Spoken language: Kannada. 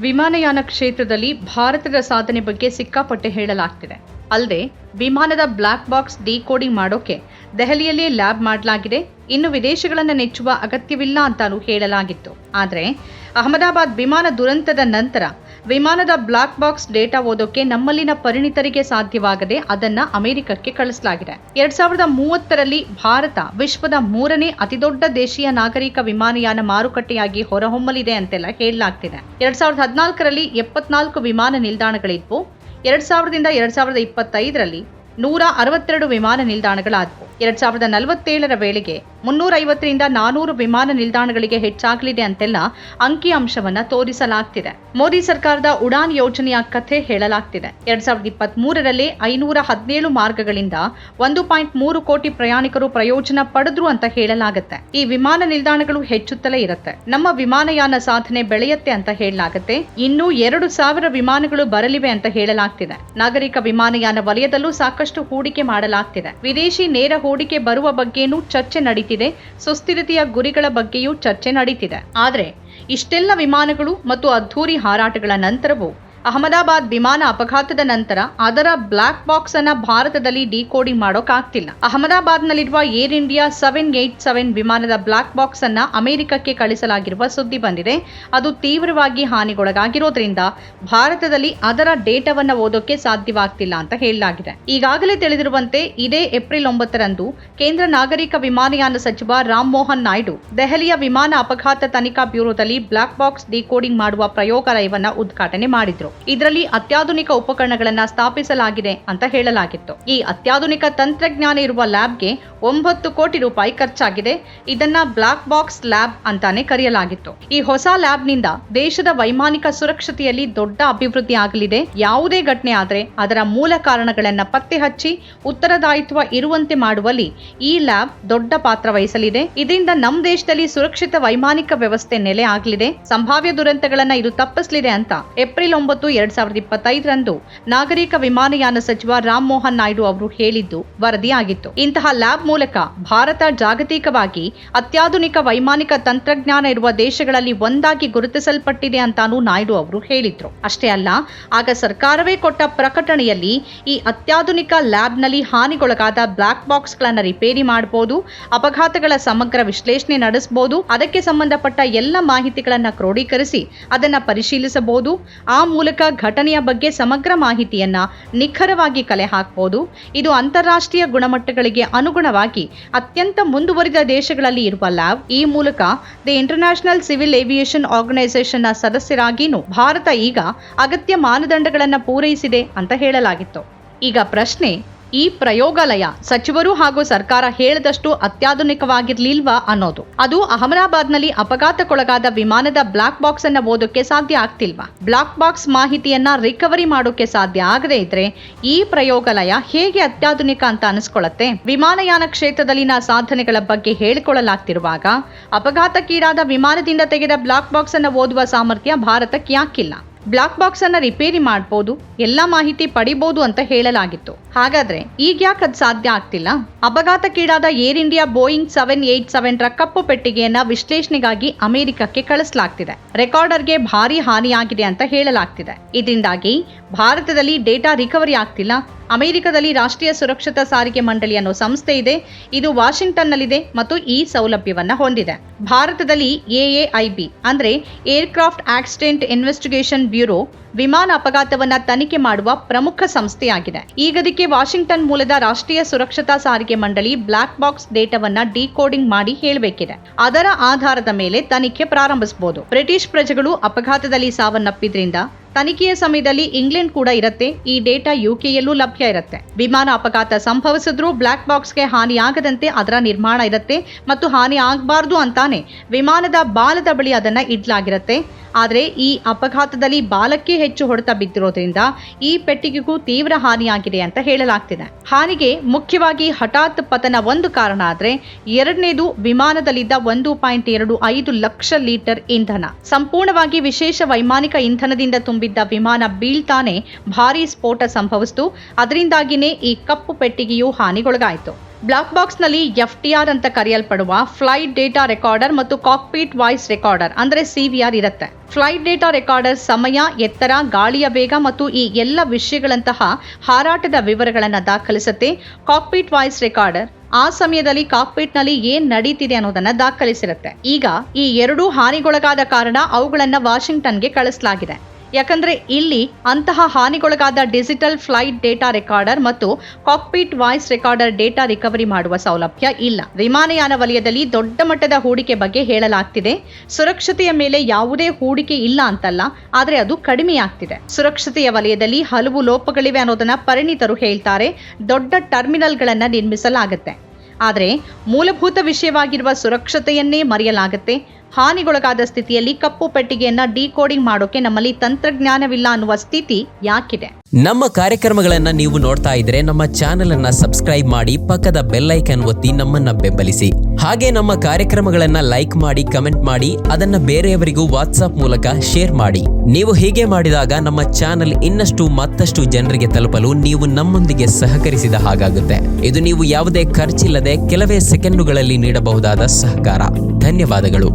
ವಿಮಾನಯಾನ ಕ್ಷೇತ್ರದಲ್ಲಿ ಭಾರತದ ಸಾಧನೆ ಬಗ್ಗೆ ಸಿಕ್ಕಾಪಟ್ಟೆ ಹೇಳಲಾಗ್ತಿದೆ. ಅಲ್ಲದೆ ವಿಮಾನದ ಬ್ಲ್ಯಾಕ್ ಬಾಕ್ಸ್ ಡಿಕೋಡಿಂಗ್ ಮಾಡೋಕೆ ದೆಹಲಿಯಲ್ಲಿ ಲ್ಯಾಬ್ ಮಾಡಲಾಗಿದೆ. ಇನ್ನು ವಿದೇಶಗಳನ್ನು ನೆಚ್ಚುವ ಅಗತ್ಯವಿಲ್ಲ ಅಂತಾನೂ ಹೇಳಲಾಗಿತ್ತು. ಆದರೆ, ಅಹಮದಾಬಾದ್ ವಿಮಾನ ದುರಂತದ ನಂತರ ವಿಮಾನದ ಬ್ಲಾಕ್ ಬಾಕ್ಸ್ ಡೇಟಾ ಓದೋಕೆ ನಮ್ಮಲ್ಲಿನ ಪರಿಣಿತರಿಗೆ ಸಾಧ್ಯವಾಗದೆ ಅದನ್ನ ಅಮೆರಿಕಕ್ಕೆ ಕಳಿಸಲಾಗಿದೆ. ಎರಡ್ ಸಾವಿರದ ಮೂವತ್ತರಲ್ಲಿ ಭಾರತ ವಿಶ್ವದ ಮೂರನೇ ಅತಿದೊಡ್ಡ ದೇಶೀಯ ನಾಗರಿಕ ವಿಮಾನಯಾನ ಮಾರುಕಟ್ಟೆಯಾಗಿ ಹೊರಹೊಮ್ಮಲಿದೆ ಅಂತೆಲ್ಲ ಹೇಳಲಾಗ್ತಿದೆ. ಎರಡ್ ಸಾವಿರದ ಹದಿನಾಲ್ಕರಲ್ಲಿ ಎಪ್ಪತ್ನಾಲ್ಕು ವಿಮಾನ ನಿಲ್ದಾಣಗಳಿದ್ವು. ಎರಡ್ ಸಾವಿರದಿಂದ ಎರಡ್ ಸಾವಿರದ ಇಪ್ಪತ್ತೈದರಲ್ಲಿ ನೂರ ಅರವತ್ತೆರಡು ವಿಮಾನ ನಿಲ್ದಾಣಗಳಾದವು. ಎರಡ್ ಸಾವಿರದ ನಲವತ್ತೇಳರ ವೇಳೆಗೆ ಮುನ್ನೂರ ಐವತ್ತರಿಂದ ನಾನೂರು ವಿಮಾನ ನಿಲ್ದಾಣಗಳಿಗೆ ಹೆಚ್ಚಾಗಲಿದೆ ಅಂತೆಲ್ಲ ಅಂಕಿಅಂಶವನ್ನ ತೋರಿಸಲಾಗ್ತಿದೆ. ಮೋದಿ ಸರ್ಕಾರದ ಉಡಾನ್ ಯೋಜನೆಯ ಕಥೆ ಹೇಳಲಾಗ್ತಿದೆ. ಎರಡ್ ಸಾವಿರದ ಇಪ್ಪತ್ತ್ ಮೂರರಲ್ಲಿ ಐನೂರ ಹದಿನೇಳು ಮಾರ್ಗಗಳಿಂದ ಒಂದು ಪಾಯಿಂಟ್ ಮೂರು ಕೋಟಿ ಪ್ರಯಾಣಿಕರು ಪ್ರಯೋಜನ ಪಡೆದ್ರು ಅಂತ ಹೇಳಲಾಗುತ್ತೆ. ಈ ವಿಮಾನ ನಿಲ್ದಾಣಗಳು ಹೆಚ್ಚುತ್ತಲೇ ಇರುತ್ತೆ. ನಮ್ಮ ವಿಮಾನಯಾನ ಸಾಧನೆ ಬೆಳೆಯುತ್ತೆ ಅಂತ ಹೇಳಲಾಗುತ್ತೆ. ಇನ್ನು ಎರಡು ಸಾವಿರ ವಿಮಾನಗಳು ಬರಲಿವೆ ಅಂತ ಹೇಳಲಾಗ್ತಿದೆ. ನಾಗರಿಕ ವಿಮಾನಯಾನ ವಲಯದಲ್ಲೂ ಸಾಕಷ್ಟು ಹೂಡಿಕೆ ಮಾಡಲಾಗ್ತಿದೆ. ವಿದೇಶಿ ನೇರ ಬರುವ ಬಗ್ಗೆನೂ ಚರ್ಚೆ ನಡೀತಿದೆ. ಸುಸ್ಥಿರತೆಯ ಗುರಿಗಳ ಬಗ್ಗೆಯೂ ಚರ್ಚೆ ನಡೀತಿದೆ. ಆದರೆ, ಇಷ್ಟೆಲ್ಲ ವಿಮಾನಗಳು ಮತ್ತು ಅದ್ಧೂರಿ ಹಾರಾಟಗಳ ನಂತರವೂ ಅಹಮದಾಬಾದ್ ವಿಮಾನ ಅಪಘಾತದ ನಂತರ ಅದರ ಬ್ಲಾಕ್ ಬಾಕ್ಸ್ ಅನ್ನ ಭಾರತದಲ್ಲಿ ಡಿಕೋಡಿಂಗ್ ಮಾಡೋಕ್ಕಾಗ್ತಿಲ್ಲ ಅಹಮದಾಬಾದ್ನಲ್ಲಿರುವ air India seven eight seven ವಿಮಾನದ ಬ್ಲಾಕ್ ಬಾಕ್ಸ್ ಅನ್ನ ಅಮೆರಿಕಕ್ಕೆ ಕಳಿಸಲಾಗಿರುವ ಸುದ್ದಿ ಬಂದಿದೆ. ಅದು ತೀವ್ರವಾಗಿ ಹಾನಿಗೊಳಗಾಗಿರೋದ್ರಿಂದ ಭಾರತದಲ್ಲಿ ಅದರ ಡೇಟಾವನ್ನು ಓದೋಕೆ ಸಾಧ್ಯವಾಗ್ತಿಲ್ಲ ಅಂತ ಹೇಳಲಾಗಿದೆ. ಈಗಾಗಲೇ ತಿಳಿದಿರುವಂತೆ ಇದೇ ಏಪ್ರಿಲ್ ಒಂಬತ್ತರಂದು ಕೇಂದ್ರ ನಾಗರಿಕ ವಿಮಾನಯಾನ ಸಚಿವ ರಾಮ್ ಮೋಹನ್ ನಾಯ್ಡು ದೆಹಲಿಯ ವಿಮಾನ ಅಪಘಾತ ತನಿಖಾ ಬ್ಯೂರೋದಲ್ಲಿ ಬ್ಲಾಕ್ ಬಾಕ್ಸ್ ಡಿಕೋಡಿಂಗ್ ಮಾಡುವ ಪ್ರಯೋಗಾಲಯವನ್ನ ಉದ್ಘಾಟನೆ ಮಾಡಿದ್ರು. ಇದರಲ್ಲಿ ಅತ್ಯಾಧುನಿಕ ಉಪಕರಣಗಳನ್ನ ಸ್ಥಾಪಿಸಲಾಗಿದೆ ಅಂತ ಹೇಳಲಾಗಿತ್ತು. ಈ ಅತ್ಯಾಧುನಿಕ ತಂತ್ರಜ್ಞಾನ ಇರುವ ಲ್ಯಾಬ್ಗೆ ಒಂಬತ್ತು ಕೋಟಿ ರೂಪಾಯಿ ಖರ್ಚಾಗಿದೆ. ಇದನ್ನ ಬ್ಲಾಕ್ ಬಾಕ್ಸ್ ಲ್ಯಾಬ್ ಅಂತಾನೆ ಕರೆಯಲಾಗಿತ್ತು. ಈ ಹೊಸ ಲ್ಯಾಬ್ನಿಂದ ದೇಶದ ವೈಮಾನಿಕ ಸುರಕ್ಷತೆಯಲ್ಲಿ ದೊಡ್ಡ ಅಭಿವೃದ್ಧಿ ಆಗಲಿದೆ. ಯಾವುದೇ ಘಟನೆ ಆದ್ರೆ ಅದರ ಮೂಲ ಕಾರಣಗಳನ್ನ ಪತ್ತೆ ಹಚ್ಚಿ ಉತ್ತರದಾಯಿತ್ವ ಇರುವಂತೆ ಮಾಡುವಲ್ಲಿ ಈ ಲ್ಯಾಬ್ ದೊಡ್ಡ ಪಾತ್ರ ವಹಿಸಲಿದೆ. ಇದರಿಂದ ನಮ್ಮ ದೇಶದಲ್ಲಿ ಸುರಕ್ಷಿತ ವೈಮಾನಿಕ ವ್ಯವಸ್ಥೆ ನೆಲೆ ಆಗಲಿದೆ. ಸಂಭಾವ್ಯ ದುರಂತಗಳನ್ನ ಇದು ತಪ್ಪಿಸಲಿದೆ ಅಂತ ಏಪ್ರಿಲ್ ಒಂಬತ್ತು ಎರಡ್ ಸಾವಿರದ ಇಪ್ಪತ್ತೈದರಂದು ನಾಗರಿಕ ವಿಮಾನಯಾನ ಸಚಿವ ರಾಮ್ ಮೋಹನ್ ನಾಯ್ಡು ಅವರು ಹೇಳಿದ್ದು ವರದಿಯಾಗಿತ್ತು. ಇಂತಹ ಲ್ಯಾಬ್ ಮೂಲಕ ಭಾರತ ಜಾಗತಿಕವಾಗಿ ಅತ್ಯಾಧುನಿಕ ವೈಮಾನಿಕ ತಂತ್ರಜ್ಞಾನ ಇರುವ ದೇಶಗಳಲ್ಲಿ ಒಂದಾಗಿ ಗುರುತಿಸಲ್ಪಟ್ಟಿದೆ ಅಂತಾನೂ ನಾಯ್ಡು ಅವರು ಹೇಳಿದ್ರು. ಅಷ್ಟೇ ಅಲ್ಲ, ಆಗ ಸರ್ಕಾರವೇ ಕೊಟ್ಟ ಪ್ರಕಟಣೆಯಲ್ಲಿ ಈ ಅತ್ಯಾಧುನಿಕ ಲ್ಯಾಬ್ನಲ್ಲಿ ಹಾನಿಗೊಳಗಾದ ಬ್ಲಾಕ್ ಬಾಕ್ಸ್ಗಳನ್ನು ರಿಪೇರಿ ಮಾಡಬಹುದು ಅಪಘಾತಗಳ ಸಮಗ್ರ ವಿಶ್ಲೇಷಣೆ ನಡೆಸಬಹುದು ಅದಕ್ಕೆ ಸಂಬಂಧಪಟ್ಟ ಎಲ್ಲ ಮಾಹಿತಿಗಳನ್ನು ಕ್ರೋಢೀಕರಿಸಿ ಅದನ್ನ ಪರಿಶೀಲಿಸಬಹುದು. ಆ ಮೂಲಕ ಘಟನೆಯ ಬಗ್ಗೆ ಸಮಗ್ರ ಮಾಹಿತಿಯನ್ನ ನಿಖರವಾಗಿ ಕಲೆ ಹಾಕಬಹುದು ಇದು ಅಂತಾರಾಷ್ಟ್ರೀಯ ಗುಣಮಟ್ಟಗಳಿಗೆ ಅನುಗುಣವಾಗಿ ಅತ್ಯಂತ ಮುಂದುವರಿದ ದೇಶಗಳಲ್ಲಿ ಇರುವ ಲ್ಯಾಬ್. ಈ ಮೂಲಕ ದಿ ಇಂಟರ್ನ್ಯಾಷನಲ್ ಸಿವಿಲ್ ಏವಿಯೇಷನ್ ಆರ್ಗನೈಸೇಷನ್ನ ಸದಸ್ಯರಾಗಿನೂ ಭಾರತ ಈಗ ಅಗತ್ಯ ಮಾನದಂಡಗಳನ್ನು ಪೂರೈಸಿದೆ ಅಂತ ಹೇಳಲಾಗಿತ್ತು. ಈಗ ಪ್ರಶ್ನೆ ಈ ಪ್ರಯೋಗಾಲಯ ಸಚಿವರು ಹಾಗೂ ಸರ್ಕಾರ ಹೇಳದಷ್ಟು ಅತ್ಯಾಧುನಿಕವಾಗಿರ್ಲಿಲ್ವಾ ಅನ್ನೋದು. ಅದು ಅಹಮದಾಬಾದ್ನಲ್ಲಿ ಅಪಘಾತಕ್ಕೊಳಗಾದ ವಿಮಾನದ ಬ್ಲಾಕ್ ಬಾಕ್ಸ್ ಅನ್ನ ಓದೋಕೆ ಸಾಧ್ಯ ಆಗ್ತಿಲ್ವಾ? ಬ್ಲಾಕ್ ಬಾಕ್ಸ್ ಮಾಹಿತಿಯನ್ನ ರಿಕವರಿ ಮಾಡೋಕೆ ಸಾಧ್ಯ ಆಗದೇ ಇದ್ರೆ ಈ ಪ್ರಯೋಗಾಲಯ ಹೇಗೆ ಅತ್ಯಾಧುನಿಕ ಅಂತ ಅನಿಸ್ಕೊಳ್ಳುತ್ತೆ ವಿಮಾನಯಾನ ಕ್ಷೇತ್ರದಲ್ಲಿನ ಸಾಧನೆಗಳ ಬಗ್ಗೆ ಹೇಳಿಕೊಳ್ಳಲಾಗ್ತಿರುವಾಗ ಅಪಘಾತಕ್ಕೀಡಾದ ವಿಮಾನದಿಂದ ತೆಗೆದ ಬ್ಲಾಕ್ ಬಾಕ್ಸ್ ಅನ್ನ ಓದುವ ಸಾಮರ್ಥ್ಯ ಭಾರತಕ್ಕೆ ಯಾಕಿಲ್ಲ? ಬ್ಲಾಕ್ ಬಾಕ್ಸ್ ಅನ್ನ ರಿಪೇರಿ ಮಾಡಬಹುದು ಎಲ್ಲ ಮಾಹಿತಿ ಪಡಿಬಹುದು ಅಂತ ಹೇಳಲಾಗಿತ್ತು. ಹಾಗಾದ್ರೆ ಈಗ ಯಾಕೆ ಅದು ಸಾಧ್ಯ ಆಗ್ತಿಲ್ಲ? ಅಪಘಾತಕ್ಕೀಡಾದ air India Boeing seven eight seven ರ ಕಪ್ಪು ಪೆಟ್ಟಿಗೆಯನ್ನ ವಿಶ್ಲೇಷಣೆಗಾಗಿ ಅಮೆರಿಕಕ್ಕೆ ಕಳಿಸಲಾಗ್ತಿದೆ. ರೆಕಾರ್ಡರ್ಗೆ ಭಾರಿ ಹಾನಿಯಾಗಿದೆ ಅಂತ ಹೇಳಲಾಗ್ತಿದೆ. ಇದರಿಂದಾಗಿ ಭಾರತದಲ್ಲಿ ಡೇಟಾ ರಿಕವರಿ ಆಗ್ತಿಲ್ಲ. ಅಮೆರಿಕದಲ್ಲಿ ರಾಷ್ಟ್ರೀಯ ಸುರಕ್ಷತಾ ಸಾರಿಗೆ ಮಂಡಳಿ ಅನ್ನೋ ಸಂಸ್ಥೆ ಇದೆ. ಇದು ವಾಷಿಂಗ್ಟನ್ನಲ್ಲಿದೆ ಮತ್ತು ಈ ಸೌಲಭ್ಯವನ್ನ ಹೊಂದಿದೆ. ಭಾರತದಲ್ಲಿ ಎಎಐಬಿ ಅಂದ್ರೆ ಏರ್ಕ್ರಾಫ್ಟ್ ಆಕ್ಸಿಡೆಂಟ್ ಇನ್ವೆಸ್ಟಿಗೇಷನ್ ಬ್ಯೂರೋ ವಿಮಾನ ಅಪಘಾತವನ್ನ ತನಿಖೆ ಮಾಡುವ ಪ್ರಮುಖ ಸಂಸ್ಥೆಯಾಗಿದೆ. ಈಗದಕ್ಕೆ ವಾಷಿಂಗ್ಟನ್ ಮೂಲದ ರಾಷ್ಟ್ರೀಯ ಸುರಕ್ಷತಾ ಸಾರಿಗೆ ಮಂಡಳಿ ಬ್ಲಾಕ್ ಬಾಕ್ಸ್ ಡೇಟಾವನ್ನ ಡಿಕೋಡಿಂಗ್ ಮಾಡಿ ಹೇಳಬೇಕಿದೆ. ಅದರ ಆಧಾರದ ಮೇಲೆ ತನಿಖೆ ಪ್ರಾರಂಭಿಸಬಹುದು ಬ್ರಿಟಿಷ್ ಪ್ರಜೆಗಳು ಅಪಘಾತದಲ್ಲಿ ಸಾವನ್ನಪ್ಪಿದ್ರಿಂದ ತನಿಖೆಯ ಸಮಯದಲ್ಲಿ ಇಂಗ್ಲೆಂಡ್ ಕೂಡ ಇರುತ್ತೆ. ಈ ಡೇಟಾ ಯುಕೆಯಲ್ಲೂ ಲಭ್ಯ ಇರುತ್ತೆ. ವಿಮಾನ ಅಪಘಾತ ಸಂಭವಿಸಿದ್ರೂ ಬ್ಲಾಕ್ ಬಾಕ್ಸ್ಗೆ ಹಾನಿಯಾಗದಂತೆ ಅದರ ನಿರ್ಮಾಣ ಇರುತ್ತೆ ಮತ್ತು ಹಾನಿ ಆಗಬಾರ್ದು ಅಂತಾನೆ ವಿಮಾನದ ಬಾಲದ ಬಳಿ ಅದನ್ನ ಇಡ್ಲಾಗಿರುತ್ತೆ. ಆದರೆ ಈ ಅಪಘಾತದಲ್ಲಿ ಬಾಲಕ್ಕೆ ಹೆಚ್ಚು ಹೊಡೆತ ಬಿದ್ದಿರೋದ್ರಿಂದ ಈ ಪೆಟ್ಟಿಗೆಗೂ ತೀವ್ರ ಹಾನಿಯಾಗಿದೆ ಅಂತ ಹೇಳಲಾಗ್ತಿದೆ. ಹಾನಿಗೆ ಮುಖ್ಯವಾಗಿ ಹಠಾತ್ ಪತನ ಒಂದು ಕಾರಣ ಆದರೆ ಎರಡನೇದು ವಿಮಾನದಲ್ಲಿದ್ದ ಒಂದು ಪಾಯಿಂಟ್ ಎರಡು ಐದು ಲಕ್ಷ ಲೀಟರ್ ಇಂಧನ. ಸಂಪೂರ್ಣವಾಗಿ ವಿಶೇಷ ವೈಮಾನಿಕ ಇಂಧನದಿಂದ ತುಂಬಿದ್ದ ವಿಮಾನ ಬೀಳ್ತಾನೆ ಭಾರೀ ಸ್ಫೋಟ ಸಂಭವಿಸಿತು. ಅದರಿಂದಾಗಿನೇ ಈ ಕಪ್ಪು ಪೆಟ್ಟಿಗೆಯು ಹಾನಿಗೊಳಗಾಯಿತು. ಬ್ಲಾಕ್ ಬಾಕ್ಸ್ನಲ್ಲಿ ಎಫ್ ಟಿ ಆರ್ ಅಂತ ಕರೆಯಲ್ಪಡುವ ಫ್ಲೈಟ್ ಡೇಟಾ ರೆಕಾರ್ಡರ್ ಮತ್ತು ಕಾಕ್ಪೀಟ್ ವಾಯ್ಸ್ ರೆಕಾರ್ಡರ್, ಅಂದರೆ ಸಿ ವಿ ಆರ್ ಇರುತ್ತೆ. ಫ್ಲೈಟ್ ಡೇಟಾ ರೆಕಾರ್ಡರ್ ಸಮಯ, ಎತ್ತರ, ಗಾಳಿಯ ವೇಗ ಮತ್ತು ಈ ಎಲ್ಲ ವಿಷಯಗಳಂತಹ ಹಾರಾಟದ ವಿವರಗಳನ್ನು ದಾಖಲಿಸುತ್ತೆ ಕಾಕ್ಪೀಟ್ ವಾಯ್ಸ್ ರೆಕಾರ್ಡರ್. ಆ ಸಮಯದಲ್ಲಿ ಕಾಕ್ಪೀಟ್ನಲ್ಲಿ ಏನ್ ನಡೀತಿದೆ ಅನ್ನೋದನ್ನ ದಾಖಲಿಸಿರುತ್ತೆ. ಈಗ ಈ ಎರಡೂ ಹಾನಿಗೊಳಗಾದ ಕಾರಣ ಅವುಗಳನ್ನ ವಾಷಿಂಗ್ಟನ್ಗೆ ಕಳಿಸಲಾಗಿದೆ. ಯಾಕಂದ್ರೆ ಇಲ್ಲಿ ಅಂತಹ ಹಾನಿಗೊಳಗಾದ ಡಿಜಿಟಲ್ ಫ್ಲೈಟ್ ಡೇಟಾ ರೆಕಾರ್ಡರ್ ಮತ್ತು cockpit voice recorder data recovery ಮಾಡುವ ಸೌಲಭ್ಯ ಇಲ್ಲ. ವಿಮಾನಯಾನ ವಲಯದಲ್ಲಿ ದೊಡ್ಡ ಮಟ್ಟದ ಹೂಡಿಕೆ ಬಗ್ಗೆ ಹೇಳಲಾಗ್ತಿದೆ. ಸುರಕ್ಷತೆಯ ಮೇಲೆ ಯಾವುದೇ ಹೂಡಿಕೆ ಇಲ್ಲ ಅಂತಲ್ಲ, ಆದರೆ ಅದು ಕಡಿಮೆಯಾಗ್ತಿದೆ. ಸುರಕ್ಷತೆಯ ವಲಯದಲ್ಲಿ ಹಲವು ಲೋಪಗಳಿವೆ ಅನ್ನೋದನ್ನ ಪರಿಣಿತರು ಹೇಳ್ತಾರೆ. ದೊಡ್ಡ ಟರ್ಮಿನಲ್ಗಳನ್ನು ನಿರ್ಮಿಸಲಾಗುತ್ತೆ. ಆದರೆ ಮೂಲಭೂತ ವಿಷಯವಾಗಿರುವ ಸುರಕ್ಷತೆಯನ್ನೇ ಮರೆಯಲಾಗುತ್ತೆ. ಹಾನಿಗೊಳಗಾದ ಸ್ಥಿತಿಯಲ್ಲಿ ಕಪ್ಪು ಪೆಟ್ಟಿಗೆಯನ್ನ ಡಿಕೋಡಿಂಗ್ ಮಾಡೋಕೆ ನಮ್ಮಲ್ಲಿ ತಂತ್ರಜ್ಞಾನವಿಲ್ಲ ಅನ್ನುವ ಸ್ಥಿತಿ ಯಾಕಿದೆ? ನಮ್ಮ ಕಾರ್ಯಕ್ರಮಗಳನ್ನ ನೀವು ನೋಡ್ತಾ ಇದ್ರೆ ನಮ್ಮ ಚಾನೆಲ್ ಅನ್ನ ಸಬ್ಸ್ಕ್ರೈಬ್ ಮಾಡಿ ಪಕ್ಕದ ಬೆಲ್ ಒತ್ತಿ ನಮ್ಮನ್ನ ಬೆಂಬಲಿಸಿ. ಹಾಗೆ ನಮ್ಮ ಕಾರ್ಯಕ್ರಮಗಳನ್ನ ಲೈಕ್ ಮಾಡಿ, ಕಮೆಂಟ್ ಮಾಡಿ, ಅದನ್ನ ಬೇರೆಯವರಿಗೂ ವಾಟ್ಸ್ಆಪ್ ಮೂಲಕ ಶೇರ್ ಮಾಡಿ. ನೀವು ಹೀಗೆ ಮಾಡಿದಾಗ ನಮ್ಮ ಚಾನೆಲ್ ಇನ್ನಷ್ಟು ಮತ್ತಷ್ಟು ಜನರಿಗೆ ತಲುಪಲು ನೀವು ನಮ್ಮೊಂದಿಗೆ ಸಹಕರಿಸಿದ ಹಾಗಾಗುತ್ತೆ. ಇದು ನೀವು ಯಾವುದೇ ಖರ್ಚಿಲ್ಲದೆ ಕೆಲವೇ ಸೆಕೆಂಡುಗಳಲ್ಲಿ ನೀಡಬಹುದಾದ ಸಹಕಾರ. ಧನ್ಯವಾದಗಳು.